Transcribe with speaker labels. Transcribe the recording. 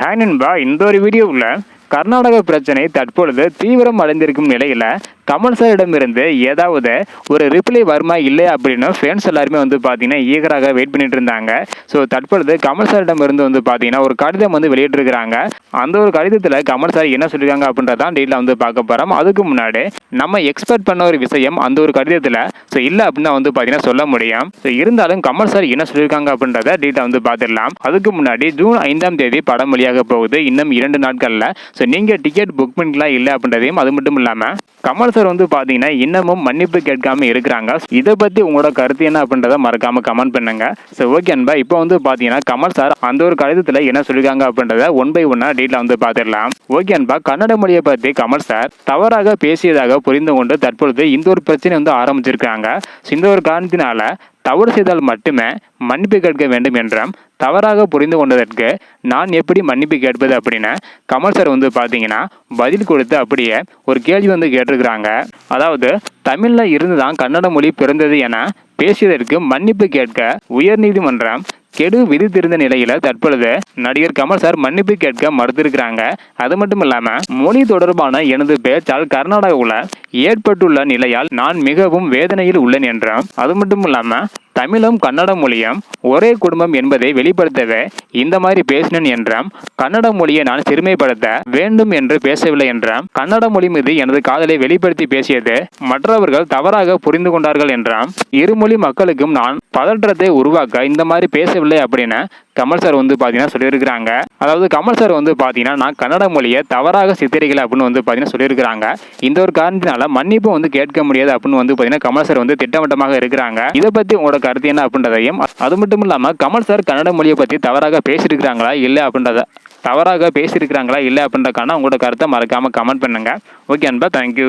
Speaker 1: ஹேனின்பா இந்த ஒரு வீடியோவில் கர்நாடக பிரச்சனை தற்பொழுது தீவிரம் அடைந்திருக்கும் நிலையில் கமல் சாரிடமிருந்து ஏதாவது ஒரு ரிப்ளை வருமா இல்லை அப்படின்னு ஃபேன்ஸ் எல்லாருமே வந்து பார்த்தீங்கன்னா ஈகராக வெயிட் பண்ணிட்டு இருந்தாங்க. ஸோ தற்பொழுது கமல் சாரிடமிருந்து வந்து பார்த்தீங்கன்னா ஒரு கடிதம் வந்து வெளியிட்டிருக்கிறாங்க. அந்த ஒரு கடிதத்தில் கமல் சார் என்ன சொல்லியிருக்காங்க அப்படின்றதான் டீட்டில் வந்து பார்க்க போகிறோம் அதுக்கு முன்னாடி நம்ம எக்ஸ்பெக்ட் பண்ண ஒரு விஷயம் அந்த ஒரு கடிதத்தில். ஸோ இல்லை அப்படின்னு வந்து பார்த்தீங்கன்னா சொல்ல முடியும். ஸோ இருந்தாலும் கமல் சார் என்ன சொல்லியிருக்காங்க அப்படின்றத டீட்டெயில் வந்து பார்த்துடலாம் அதுக்கு முன்னாடி ஜூன் ஐந்தாம் தேதி படம் வழியாக போகுது. இன்னும் இரண்டு நாட்களில். ஸோ நீங்கள் டிக்கெட் புக் பண்ணிக்கலாம் இல்லை அப்படின்றதையும் அது மட்டும் இல்லாமல் கமல் சார் வந்து பார்த்தீங்கன்னா இன்னமும் மன்னிப்பு கேட்காம இருக்கிறாங்க. இதை பற்றி உங்களோட கருத்து என்ன அப்படின்றத மறக்காம கமெண்ட் பண்ணுங்க. ஸோ ஓகே அன்பா இப்போ வந்து பார்த்தீங்கன்னா கமல் சார் அந்த ஒரு கடிதத்தில் என்ன சொல்லியிருக்காங்க அப்படின்றத ஒன் பை ஒன்னாக டீட்டில் வந்து பார்த்துடலாம் ஓகே அன்பா கன்னட மொழியை பற்றி கமல் சார் தவறாக பேசியதாக புரிந்து கொண்டு தற்பொழுது இந்த ஒரு பிரச்சனை வந்து ஆரம்பிச்சிருக்காங்க. இந்த ஒரு காரணத்தினால தவறு செய்தால் மட்டுமே மன்னிப்பு கேட்க வேண்டும் என்றும் தவறாக புரிந்து கொண்டதற்கு நான் எப்படி மன்னிப்பு கேட்பது அப்படின்னு கமல் சார் வந்து பார்த்தீங்கன்னா பதில் கொடுத்து அப்படியே ஒரு கேள்வி வந்து கேட்டிருக்கிறாங்க. அதாவது தமிழில் இருந்து தான் கன்னட மொழி பிறந்தது என பேசியதற்கு மன்னிப்பு கேட்க உயர்நீதிமன்றம் கெடு விதித்திருந்த நிலையில தற்பொழுது நடிகர் கமல் சார் மன்னிப்பு கேட்க மறுத்திருக்கிறாங்க. அது மட்டும் இல்லாம மொழி தொடர்பான எனது பேச்சால் கர்நாடகாவில் ஏற்பட்டுள்ள நிலையால் நான் மிகவும் வேதனையில் உள்ளேன் என்றும் அது மட்டும் இல்லாம தமிழும் கன்னட மொழியும் ஒரே குடும்பம் என்பதை வெளிப்படுத்தவே இந்த மாதிரி பேசினேன் என்றும் கன்னட மொழியை நான் சிறுமைப்படுத்த வேண்டும் என்று பேசவில்லை என்றும் கன்னட மொழி மீது எனது காதலை வெளிப்படுத்தி பேசியது மற்றவர்கள் தவறாக புரிந்து கொண்டார்கள் என்றும் இருமொழி மக்களுக்கும் நான் பதற்றத்தை உருவாக்க இந்த மாதிரி பேசவில்லை அப்படின்னு கமல் சார் வந்து பார்த்தீங்கன்னா சொல்லியிருக்கிறாங்க. அதாவது கமல் சார் வந்து பார்த்தீங்கன்னா நான் கன்னட மொழியை தவறாக சித்தரிக்கல அப்படின்னு வந்து பார்த்தீங்கன்னா சொல்லியிருக்கிறாங்க. இந்த ஒரு காரணத்தினால மன்னிப்பு வந்து கேட்க முடியாது அப்படின்னு வந்து பார்த்தீங்கன்னா கமல் சார் வந்து திட்டவட்டமாக இருக்கிறாங்க. இதை பற்றி உங்களோட கருத்து என்ன அப்படின்றதையும் அது மட்டும் இல்லாமல் கமல் சார் கன்னட மொழியை பற்றி தவறாக பேசியிருக்கிறாங்களா இல்லை அப்படின்றத தவறாக பேசியிருக்கிறாங்களா இல்லை அப்படின்றக்கான உங்களோட கருத்தை மறக்காமல் கமெண்ட் பண்ணுங்கள் ஓகே அன்பா தேங்க்யூ